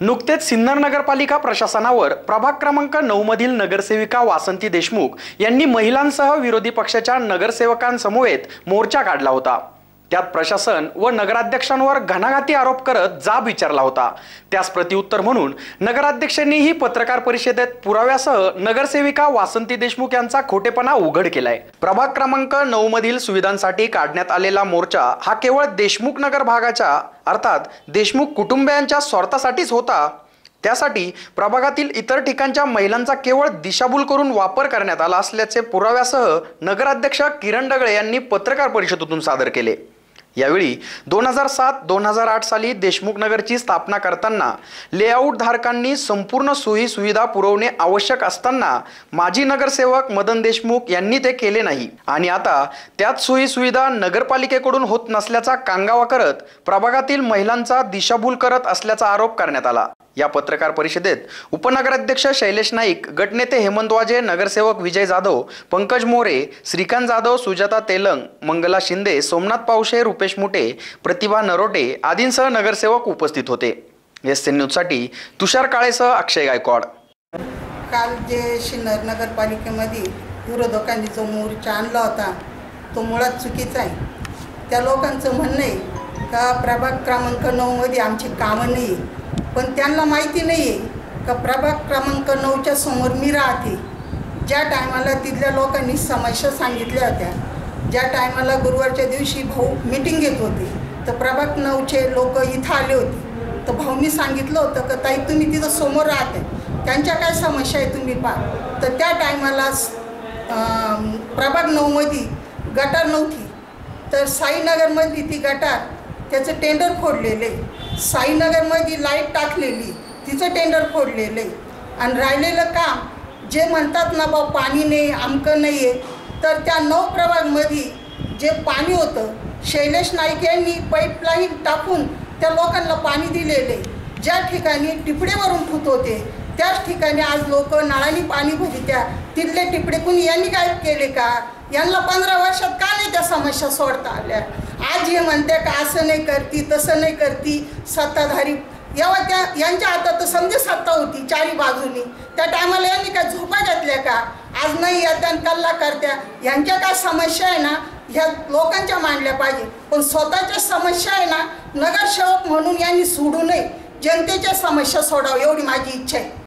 नुकतेच सिन्नर नगरपालिका प्रशासनावर प्रभाग क्रमांक नऊ मधील नगरसेविका वासंती देशमुख यांनी महिलांसह विरोधी पक्षाच्या नगरसेवकांसमवेत मोर्चा काढला होता. त्यात प्रशासन व नगराध्यक्षांवर घणाघाती आरोप करत जाब विचारला होता. त्यास प्रत्युत्तर म्हणून नगराध्यक्षांनीही पत्रकार परिषदेत पुराव्यासह नगरसेविका वासंती देशमुख यांचा खोटेपणा उघड केलाय. प्रभाग क्रमांक नऊ मधील सुविधांसाठी काढण्यात आलेला मोर्चा हा केवळ देशमुख नगर भागाच्या अर्थात देशमुख कुटुंबियांच्या स्वार्थासाठीच होता. त्यासाठी प्रभागातील इतर ठिकाणच्या महिलांचा केवळ दिशाभूल करून वापर करण्यात आला असल्याचे पुराव्यासह नगराध्यक्ष किरण डगळे यांनी पत्रकार परिषदेतून सादर केले. यावेळी दोन हजार सात दोन हजार आठ साली देशमुख नगरची स्थापना करताना लेआउट धारकांनी संपूर्ण सोयी सुविधा पुरवणे आवश्यक असताना माजी नगरसेवक मदन देशमुख यांनी ते केले नाही. आणि आता त्याच सोयी सुविधा नगरपालिकेकडून होत नसल्याचा कांगावा करत प्रभागातील महिलांचा दिशाभूल करत असल्याचा आरोप करण्यात आला. या पत्रकार परिषदेत उपनगराध्यक्ष शैलेश नाईक गटनेते हेमंत वाजे नगरसेवक विजय जाधव पंकज मोरे श्रीकांत जाधव सुजाता तेलंग मंगला शिंदे सोमनाथ पावशे रुपेश मुटे प्रतिभा नरोटे आदींसह नगरसेवक उपस्थित होते. एस एन न्यूजसाठी तुषार काळेसह अक्षय गायकवाड. काल जे शिन्नर नगरपालिकेमध्ये विरोधकांनी जो मोर्चा आणला होता तो मुळात चुकीचा आहे. त्या लोकांचं म्हणणं आहे का प्रभाग क्रमांक नऊमध्ये आमची कामं नाही पण त्यांना माहिती नाही आहे का प्रभाग क्रमांक नऊच्या समोर मी राहते. ज्या टायमाला तिथल्या लोकांनी समस्या सांगितल्या होत्या ज्या टायमाला गुरुवारच्या दिवशी भाऊ मिटिंग घेत होते तर प्रभाग नऊचे लोक इथं आले होते. तर भाऊनी सांगितलं होतं का ताई तुम्ही तिथं समोर राहते. त्यांच्या काय समस्या आहे तुम्ही पहा. तर त्या टायमाला प्रभाग नऊमध्ये गटार नव्हती. तर साईनगरमध्ये ती गटार त्याचं टेंडर फोडलेलं आहे. साईनगरमध्ये लाइट टाकलेली तिचं टेंडर फोडलेलं आहे. आणि राहिलेलं काम जे म्हणतात ना बा पाणी नाही आमकं नाही आहे तर त्या नऊ प्रभागमध्ये जे पाणी होतं शैलेश नाईक यांनी पाईपलाईन टाकून त्या लोकांना पाणी दिलेलं आहे. ज्या ठिकाणी टिपडेवरून फुत होते त्याच ठिकाणी आज लोक नळाने पाणी भरित्या तिथले टिपडे कुणी यांनी काय केले का? यांना पंधरा वर्षात का नाही त्या समस्या सोडता आल्या? आज हे म्हणते का असं नाही करती तसं नाही करती सत्ताधारी. यावा त्या यांच्या हातात तर समजे सत्ता होती चारी बाजूनी. त्या टायमाला यांनी काय झोपा घेतल्या का? आज नाही येत्या कल्ला करत्या. यांच्या काय समस्या आहे ना ह्या लोकांच्या मांडल्या पाहिजे. पण स्वतःच्या समस्या आहे ना नगरसेवक म्हणून यांनी सोडू नये. जनतेच्या समस्या सोडावं एवढी माझी इच्छा आहे.